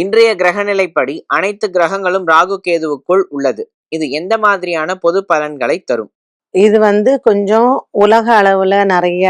இன்றைய கிரகநிலைப்படி அனைத்து கிரகங்களும் ராகு கேதுவுக்குள் உள்ளது. இது எந்த மாதிரியான பொது பலன்களை தரும்? இது வந்து கொஞ்சம் உலக அளவுல நிறைய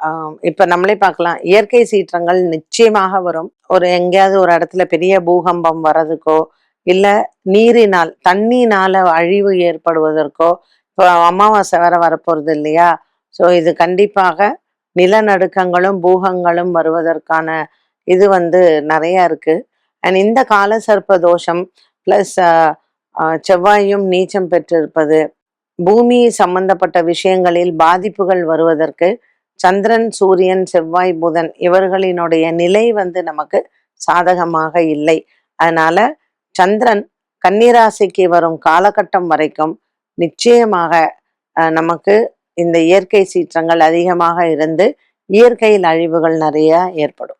இப்போ இப்ப நம்மளே பார்க்கலாம். இயற்கை சீற்றங்கள் நிச்சயமாக வரும். ஒரு எங்கேயாவது ஒரு இடத்துல பெரிய பூகம்பம் வர்றதுக்கோ இல்ல நீரினால் தண்ணினால அழிவு ஏற்படுவதற்கோ இப்போ அமாவாசை வேற வரப்போறது இல்லையா? ஸோ இது கண்டிப்பாக நிலநடுக்கங்களும் பூகங்களும் வருவதற்கான இது வந்து நிறையா இருக்குது அண்ட் இந்த கால சர்ப்ப தோஷம் பிளஸ் செவ்வாயும் நீச்சம் பெற்றிருப்பது பூமி சம்பந்தப்பட்ட விஷயங்களில் பாதிப்புகள் வருவதற்கு சந்திரன் சூரியன் செவ்வாய் புதன் இவர்களினுடைய நிலை வந்து நமக்கு சாதகமாக இல்லை. அதனால சந்திரன் கன்னிராசிக்கு வரும் காலகட்டம் வரைக்கும் நிச்சயமாக நமக்கு இந்த இயற்கை சீற்றங்கள் அதிகமாக இருந்து இயற்கையில் அழிவுகள் நிறைய ஏற்படும்.